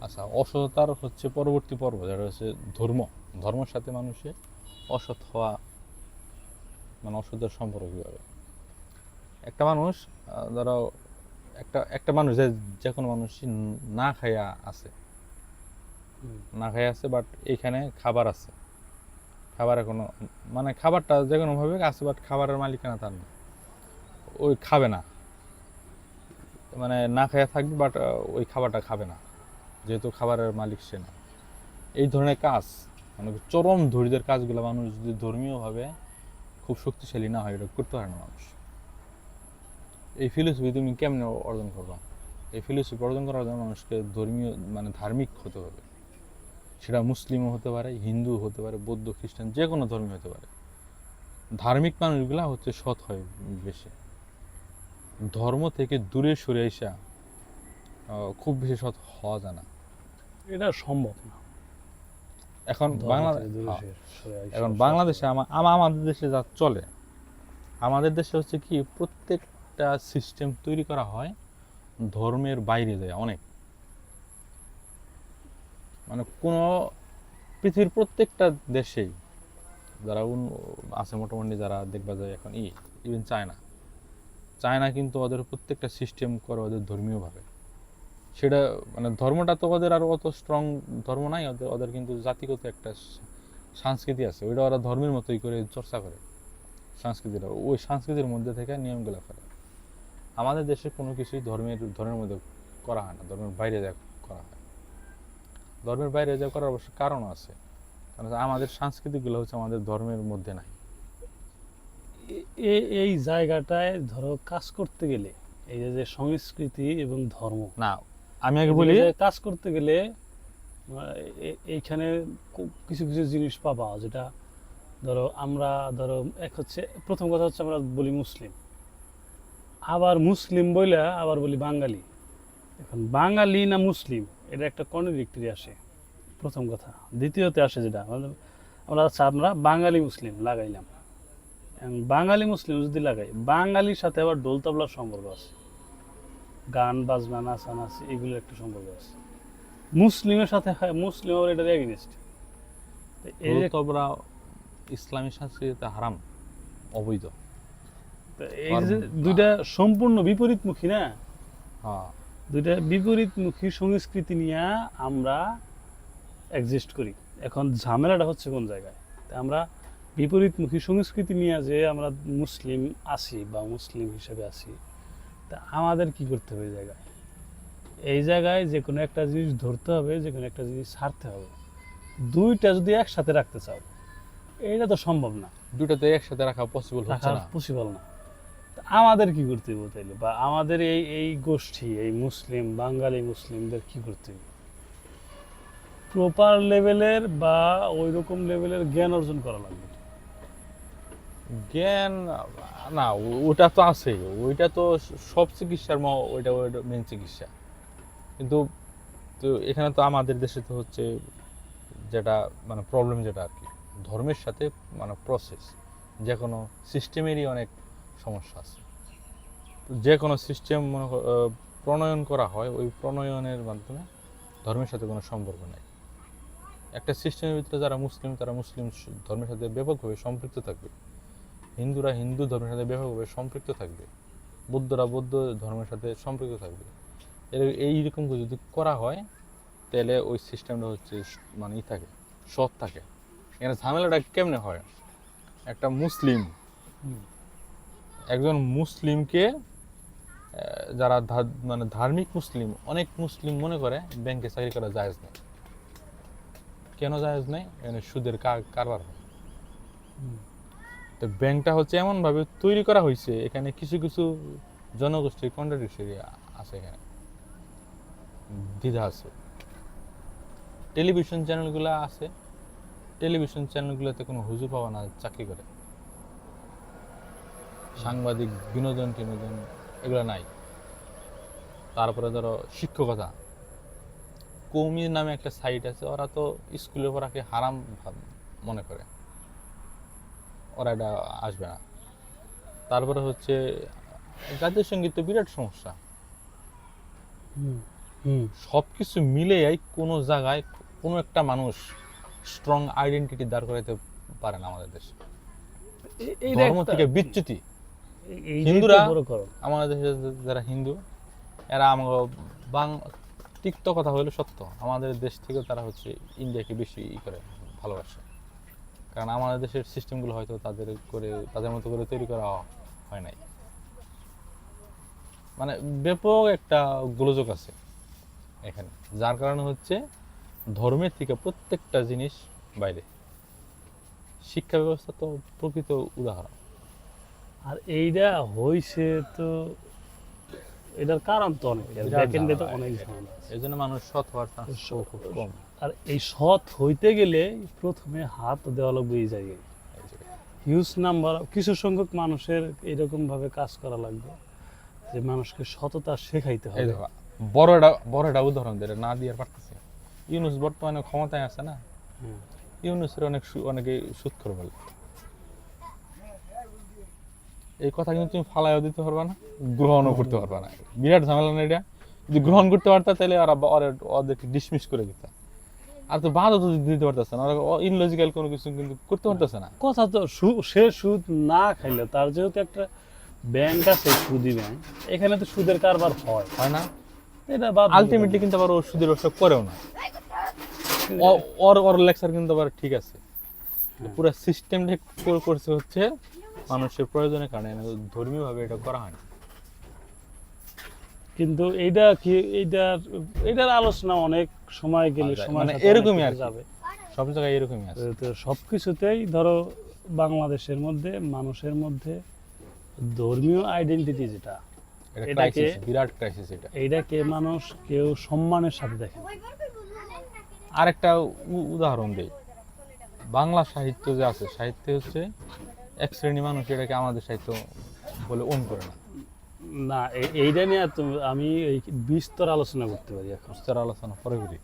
আচ্ছা অসততার হচ্ছে পরবর্তী পর্ব যেটা হচ্ছে ধর্ম। ধর্মের সাথে মানুষের অসৎ হওয়া মানে অসতের সম্পর্ক কীভাবে? একটা মানুষ ধরো একটা একটা মানুষ যে যে কোনো মানুষ না খাইয়া আছে। না খাইয়া আছে বাট এইখানে খাবার আছে। খাবার এখনও মানে খাবারটা যে কোনোভাবে আছে বাট খাবারের মালিকানা তার না ওই খাবে না। মানে না খাইয়া থাকবে বাট ওই খাবারটা খাবে না। যেহেতু খাবারের মালিক সে না। এই ধরনের কাজ মানে চরম ধৈর্যের কাজগুলো মানুষ যদি ধর্মীয়ভাবে খুব শক্তিশালী না হয়, এটা করতে পারে না মানুষ। এই ফিলোসফি তুমি কেমনে অর্জন করবা? এই ফিলোসফি অর্জন করার জন্য মানুষকে ধর্মীয় মানে ধার্মিক হতে হবে। সেটা মুসলিমও হতে পারে হিন্দু হতে পারে, বৌদ্ধ, খ্রিস্টান, যে কোনো ধর্মী হতে পারে। ধার্মিক মানুষগুলা হচ্ছে সৎ হয় বেশি। ধর্ম থেকে দূরে সরে আসা খুব বেশি সৎ হওয়া যায় না। এটা সম্ভব না। এখন বাংলাদেশ আসা এখন বাংলাদেশে আমা- আমা- আমাদের দেশে যা চলে আমাদের দেশে হচ্ছে কি প্রত্যেকটা সিস্টেম তৈরি করা হয় ধর্মের বাইরে যায় অনেক। মানে কোনো পৃথিবীর প্রত্যেকটা দেশেই যারা আছে মোটামুটি যারা দেখবা যায় এখন ই ইভেন চায়না চায়না কিন্তু ওদের প্রত্যেকটা সিস্টেম করে ওদের ধর্মীয়ভাবে। সেটা মানে ধর্মটা তো ওদের আর অত স্ট্রং ধর্ম নাই ওদের ওদের কিন্তু জাতিগত একটা সংস্কৃতি আছে। ওইটা ওরা ধর্মের মতোই করে চর্চা করে। সংস্কৃতিটা ওই সংস্কৃতির মধ্যে থেকে নিয়মগুলো করে আমাদের দেশে কোনো কিছুই ধর্মের ধর্মের মধ্যে করা হয় না। ধর্মের বাইরে যা করা হয়। ধর্মের বাইরে যা করার অবশ্য কারণও আছে। কারণ আমাদের সংস্কৃতিগুলো হচ্ছে আমাদের ধর্মের মধ্যে নাই। এই জায়গাটায় ধরো কাজ করতে গেলে এই যে- যে সংস্কৃতি এবং ধর্ম। না আমি আগে বলি কাজ করতে গেলে এইখানে কিছু কিছু জিনিস পাবা যেটা ধরো আমরা ধরো এক হচ্ছে প্রথম কথা হচ্ছে আমরা বলি মুসলিম। আবার মুসলিম বইলা আবার বলি বাঙালি। এখন বাঙালি না মুসলিম এটা একটা কন্ট্রাডিক্টরি আসে প্রথম কথা। দ্বিতীয়তে আসে যেটা আমরা আচ্ছা আমরা বাঙালি মুসলিম লাগাইলাম। বাঙালি মুসলিম যদি লাগাই বাঙালির সাথে আবার ডোল তবলার সম্পর্ক আছে। গান বাজনা নাচা নাচি এগুলোর একটা সম্পর্ক আছে। মুসলিমের সাথে মুসলিম আবার এটার এগেনিস্ট এই যে তোমরা ইসলামী সংস্কৃতিতে হারাম অবৈধ। এই যে দুইটা সম্পূর্ণ বিপরীতমুখী না? হ্যাঁ। দুইটা বিপরীতমুখী সংস্কৃতি নিয়ে আমরা এক্সিস্ট করি। এখন ঝামেলাটা হচ্ছে কোন জায়গায়? তা আমরা বিপরীতমুখী সংস্কৃতি নিয়ে যে আমরা মুসলিম আছি বা মুসলিম হিসেবে আছি তা আমাদের কি করতে হবে এই জায়গায়? এই জায়গায় যে কোনো একটা জিনিস ধরতে হবে যে কোনো একটা জিনিস ছাড়তে হবে। দুইটা যদি একসাথে রাখতে চাও এটা তো সম্ভব না। দুটাতে একসাথে রাখা পসিবল রাখা পসিবল না। আমাদের কি করতে হবে তাইলে? বা আমাদের এই এই গোষ্ঠী এই মুসলিম বাঙালি মুসলিমদের কি করতে হবে? প্রপার লেভেলের বা ওই রকম লেভেলের জ্ঞান অর্জন করা লাগবে। জ্ঞান, না ওটা তো আছে ওইটা তো সব চিকিৎসার ওইটা ওইটা মেন চিকিৎসা। কিন্তু তো এখানে তো আমাদের দেশে তো হচ্ছে যেটা মানে প্রবলেম যেটা আর কি। ধর্মের সাথে মানে প্রসেস যে কোনো সিস্টেমেরই অনেক সমস্যা আছে। যে কোনো সিস্টেম মনে প্রণয়ন করা হয়, ওই প্রণয়নের মাধ্যমে ধর্মের সাথে কোনো সম্পর্ক নেই। একটা সিস্টেমের ভিতরে যারা মুসলিম, তারা মুসলিম ধর্মের সাথে ব্যাপকভাবে সম্পৃক্ত থাকবে। হিন্দুরা হিন্দু ধর্মের সাথে ব্যাপকভাবে সম্পৃক্ত থাকবে। বৌদ্ধরা বৌদ্ধ ধর্মের সাথে সম্পৃক্ত থাকবে। এর এইরকম যদি করা হয়, তাহলে ওই সিস্টেমটা হচ্ছে মানে ই থাকে, সৎ থাকে। এখানে ঝামেলাটা কেমনে হয়? একটা মুসলিম, একজন মুসলিমকে যারা মানে ধার্মিক মুসলিম, অনেক মুসলিম মনে করে ব্যাংকে চাকরি করা জায়েজ নেই। কেন জায়েজ নেই? এখানে সুদের কারবার হয়। তো ব্যাংকটা হচ্ছে এমনভাবে তৈরি করা হয়েছে, এখানে কিছু কিছু জনগোষ্ঠীর কন্ট্রাডিক্টরি আছে এখানে। দ্বিধা আছে। টেলিভিশন চ্যানেলগুলো আছে, টেলিভিশন চ্যানেলগুলোতে কোনো হুজু পাওয়া না, চাকরি করে। সাংবাদিক বিনোদন টিনোদন এগুলো নাই। তারপরে ধরো শিক্ষকতা। কৌমি নামে একটা সাইট আছে, ওরা তো স্কুলে পড়াকে হারাম মনে করে। ওরা এটা আসবে না। তারপরে হচ্ছে জাতীয় সংগীত তো বিরাট সমস্যা। হুম সব কিছু মিলেই কোনো জায়গায় কোনো একটা মানুষ স্ট্রং আইডেন্টিটি দাঁড় করাইতে পারে না আমাদের দেশে। ধর্ম থেকে বিচ্যুতি। হিন্দুরা- আমাদের দেশে যারা হিন্দু এরা আমাকে বাং তিক্ত কথা হলো সত্য। আমাদের দেশ থেকে তারা হচ্ছে ইন্ডিয়াকে বেশি ই করে ভালোবাসে। কারণ আমাদের দেশের সিস্টেমগুলো হয়তো তাদের করে তাদের মতো করে তৈরি করা হয় নাই। মানে ব্যাপক একটা গোলযোগ আছে এখানে যার কারণে হচ্ছে ধর্মের থেকে প্রত্যেকটা জিনিস বাইরে। শিক্ষা ব্যবস্থা তো প্রকৃত উদাহরণ। আর এইটা হইছে তো এটার কারণ তো অনেক তো অনেক। এই জন্য মানুষ সৎ হওয়ার চান্স খুব কম। আর এই সৎ হইতে গেলে প্রথমে হাত দেওয়া লাগবে এই জায়গায়। হিউজ নাম্বার কিছু সংখ্যক মানুষের এরকম ভাবে কাজ করা লাগবে যে মানুষকে সততা শেখাইতে হবে। বড় একটা বড় একটা উদাহরণ দিয়ে না দিয়ে পারতেছে ইউনুস বর্তমানে ক্ষমতায় আছে না। ইউনুসের অনেক অনেকে সুদ করে বলে। এই কথা কিন্তু তুমি ফালাইও দিতে পারবা না গ্রহণও করতে পারবা না। বিরাট ঝামেলা না এটা। যদি গ্রহণ করতে পারতা তাহলে আর ওদেরকে ডিসমিস করে দিতা। আর তো বাদও তো দিতে পারতেছে না। ইনলজিক্যাল কোনো কিছু কিন্তু করতে পারতেছে না। কথা তো সে সুদ না খাইলে তার যেহেতু একটা ব্যাংক আছে সুদি ব্যাংক এখানে তো সুদের কারবার হয়। হয় না? এটা বাদ আলটিমেটলি কিন্তু আবার ও সুদের ব্যবসা করেও না। ওর ওর লেকচার কিন্তু আবার ঠিক আছে। পুরো সিস্টেমটা করছে হচ্ছে মানুষের প্রয়োজনের কারণে ধর্মীয়ভাবে এটা করা হয় না। কিন্তু এইটা কি এইটার এইটার আলোচনা অনেক সময় গেলে সময় মানে এরকমই আর যাবে। সব জায়গায় এরকমই আছে। তো সব কিছুতেই ধরো বাংলাদেশের মধ্যে মানুষের মধ্যে ধর্মীয় আইডেন্টিটি যেটা এটাকে- বিরাট ক্রাইসিস এটা। এইটাকে মানুষ কেউ সম্মানের সাথে দেখে না। আরেকটা উদাহরণ দেই। বাংলা সাহিত্য যে আছে সাহিত্যে হচ্ছে এক শ্রেণি মানুষ এটাকে আমাদের সাহিত্য বলে ওন করে না। না এইটা নিয়ে আমি বিস্তর আলোচনা করতে পারি এখন। বিস্তর আলোচনা পরে করি।